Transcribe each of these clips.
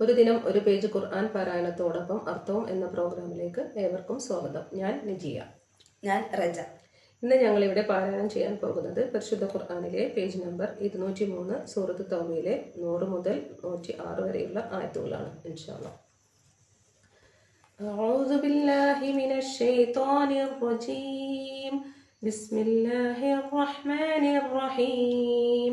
ഒരു ദിനം ഒരു പേജ് ഖുർആൻ പാരായണത്തോടൊപ്പം അർത്ഥവും എന്ന പ്രോഗ്രാമിലേക്ക് ഏവർക്കും സ്വാഗതം ഞാൻ നിജിയ ഞാൻ റജ ഇന്ന് ഞങ്ങൾ ഇവിടെ പാരായണം ചെയ്യാൻ പോകുന്നത് പരിശുദ്ധ ഖുർആനിലെ പേജ് നമ്പർ ഇരുന്നൂറ്റി മൂന്ന് സൂറത്ത് തൗബയിലെ നൂറ് മുതൽ നൂറ്റി ആറ് വരെയുള്ള ആയത്തുകളാണ് ഇൻഷാല്ല أعوذ بالله من الشيطان الرجيم بسم الله الرحمن الرحيم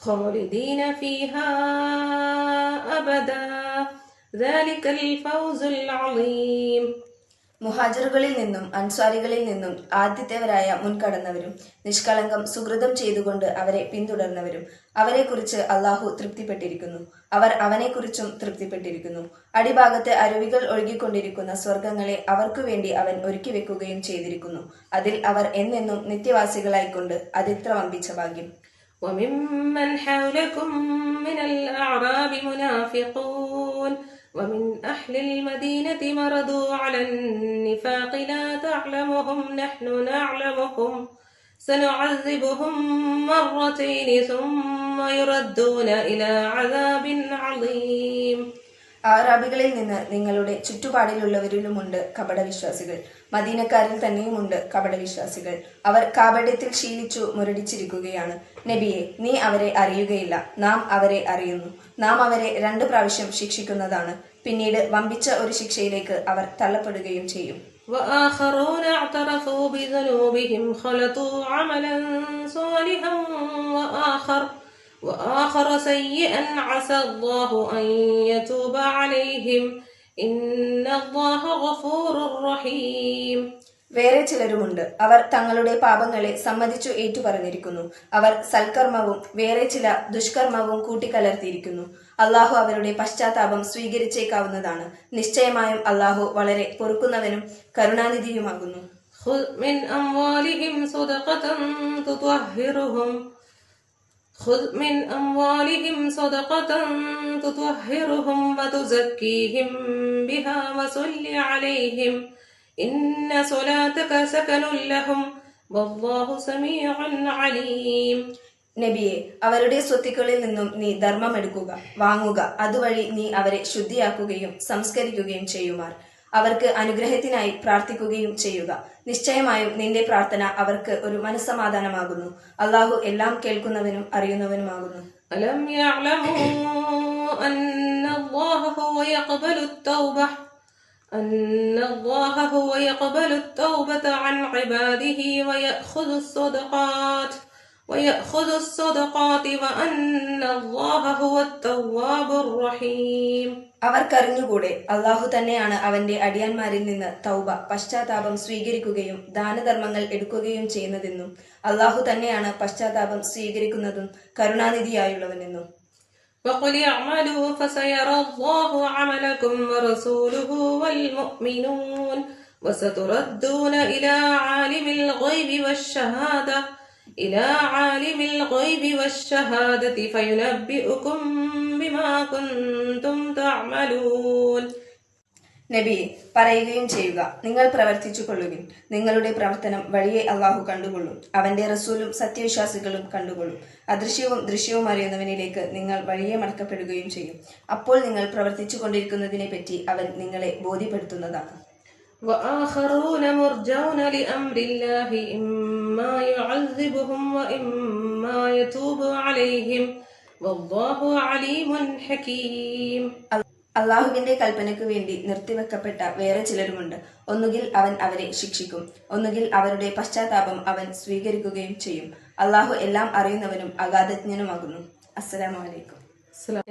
خالدين فيها أبدا ذلك الفوز العظيم മുഹാജറുകളിൽ നിന്നും അൻസ്വാരികളിൽ നിന്നും ആദ്യത്തേവരായ മുൻകടന്നവരും നിഷ്കളങ്കം സുഹൃതം ചെയ്തുകൊണ്ട് അവരെ പിന്തുടർന്നവരും അവരെക്കുറിച്ച് അള്ളാഹു തൃപ്തിപ്പെട്ടിരിക്കുന്നു അവർ അവനെക്കുറിച്ചും തൃപ്തിപ്പെട്ടിരിക്കുന്നു അടിഭാഗത്ത് അരുവികൾ ഒഴുകിക്കൊണ്ടിരിക്കുന്ന സ്വർഗങ്ങളെ അവർക്കു വേണ്ടി അവൻ ഒരുക്കി വെക്കുകയും ചെയ്തിരിക്കുന്നു അതിൽ അവർ എന്നെന്നും നിത്യവാസികളായിക്കൊണ്ട് അതിത്ര വമ്പിച്ച ഭാഗ്യം وممن حولكم من الأعراب منافقون ومن أهل المدينة مرضوا على النفاق لا تعلمهم نحن نعلمهم. سنعذبهم مرتين ثم يردون إلى عذاب عظيم. ആറാബികളിൽ നിന്ന് നിങ്ങളുടെ ചുറ്റുപാടിലുള്ളവരിലുമുണ്ട് കപടവിശ്വാസികൾ മദീനക്കാരിൽ തന്നെയുമുണ്ട് കപടവിശ്വാസികൾ അവർ കാപട്യത്തിൽ ശീലിച്ചു മുരടിച്ചിരിക്കുകയാണ് നബിയെ നീ അവരെ അറിയുകയില്ല നാം അവരെ അറിയുന്നു നാം അവരെ രണ്ടു പ്രാവശ്യം ശിക്ഷിക്കുന്നതാണ് പിന്നീട് വമ്പിച്ച ഒരു ശിക്ഷയിലേക്ക് അവർ തള്ളപ്പെടുകയും ചെയ്യും وآخرون اعترفوا بذنوبهم خلطوا عملا صالحا وآخر وآخر سيئا عسى الله أن يتوب عليهم إن الله غفور رحيم വേറെ ചിലരുമുണ്ട് അവർ തങ്ങളുടെ പാപങ്ങളെ സമ്മതിച്ചു ഏറ്റുപറഞ്ഞിരിക്കുന്നു അവർ സൽക്കർമ്മവും വേറെ ചില ദുഷ്കർമ്മവും കൂട്ടിക്കലർത്തിയിരിക്കുന്നു അള്ളാഹു അവരുടെ പശ്ചാത്താപം സ്വീകരിച്ചേക്കാവുന്നതാണ് നിശ്ചയമായും അള്ളാഹു വളരെ പൊറുക്കുന്നവനും കരുണാനിധിയുമാകുന്നു خذ من أموالهم صدقة تطهرهم خذ من أموالهم صدقة تطهرهم وتزكيهم بها وصل عليهم إن صلاتك سكن لهم والله سميع عليم നബിയെ അവരുടെ സ്വത്തുക്കളിൽ നിന്നും നീ ധർമ്മമെടുക്കുക വാങ്ങുക അതുവഴി നീ അവരെ ശുദ്ധിയാക്കുകയും സംസ്കരിക്കുകയും ചെയ്യുമാർ അവർക്ക് അനുഗ്രഹത്തിനായി പ്രാർത്ഥിക്കുകയും ചെയ്യുക നിശ്ചയമായും നിന്റെ പ്രാർത്ഥന അവർക്ക് ഒരു മനസ്സമാധാനമാകുന്നു അള്ളാഹു എല്ലാം കേൾക്കുന്നവനും അറിയുന്നവനുമാകുന്നു ألم يعلموا أن الله هو يقبل التوبة أن الله هو يقبل التوبة عن عباده ويأخذ الصدقات ويأخذ الصدقات وأن الله هو التواب الرحيم അവർക്കറിഞ്ഞുകൂടെ അള്ളാഹു തന്നെയാണ് അവന്റെ അടിയാന്മാരിൽ നിന്ന് തൗബ പശ്ചാത്താപം സ്വീകരിക്കുകയും ദാനധർമ്മങ്ങൾ എടുക്കുകയും ചെയ്യുന്നതെന്നും അള്ളാഹു തന്നെയാണ് പശ്ചാത്താപം സ്വീകരിക്കുന്നതും കരുണാനിധിയായുള്ളവനെന്നും وقل اعملوا فسيرى الله عملكم ورسوله والمؤمنون وستردون إلى عالم الغيب والشهادة إلى عالم الغيب والشهادة فينبئكم بما كنتم تعملون നബിയെ പറയുകയും ചെയ്യുക നിങ്ങൾ പ്രവർത്തിച്ചു കൊള്ളുവിൻ നിങ്ങളുടെ പ്രവർത്തനം വഴിയെ അള്ളാഹു കണ്ടുകൊള്ളും അവന്റെ റസൂലും സത്യവിശ്വാസികളും കണ്ടുകൊള്ളും അദൃശ്യവും ദൃശ്യവും അറിയുന്നവനിലേക്ക് നിങ്ങൾ വഴിയെ മടക്കപ്പെടുകയും ചെയ്യും അപ്പോൾ നിങ്ങൾ പ്രവർത്തിച്ചു കൊണ്ടിരിക്കുന്നതിനെ പറ്റി അവൻ നിങ്ങളെ ബോധ്യപ്പെടുത്തുന്നതാണ് وآخرون مرجون لأمر الله إما يعذبهم وإما يتوب عليهم والله عليم حكيم അള്ളാഹുവിന്റെ കൽപ്പനയ്ക്കു വേണ്ടി നിർത്തിവെക്കപ്പെട്ട വേറെ ചിലരുമുണ്ട് ഒന്നുകിൽ അവൻ അവരെ ശിക്ഷിക്കും ഒന്നുകിൽ അവരുടെ പശ്ചാത്താപം അവൻ സ്വീകരിക്കുകയും ചെയ്യും അള്ളാഹു എല്ലാം അറിയുന്നവനും അഗാധജ്ഞനുമാകുന്നു അസ്സലാമു അലൈക്കും അസ്സലാം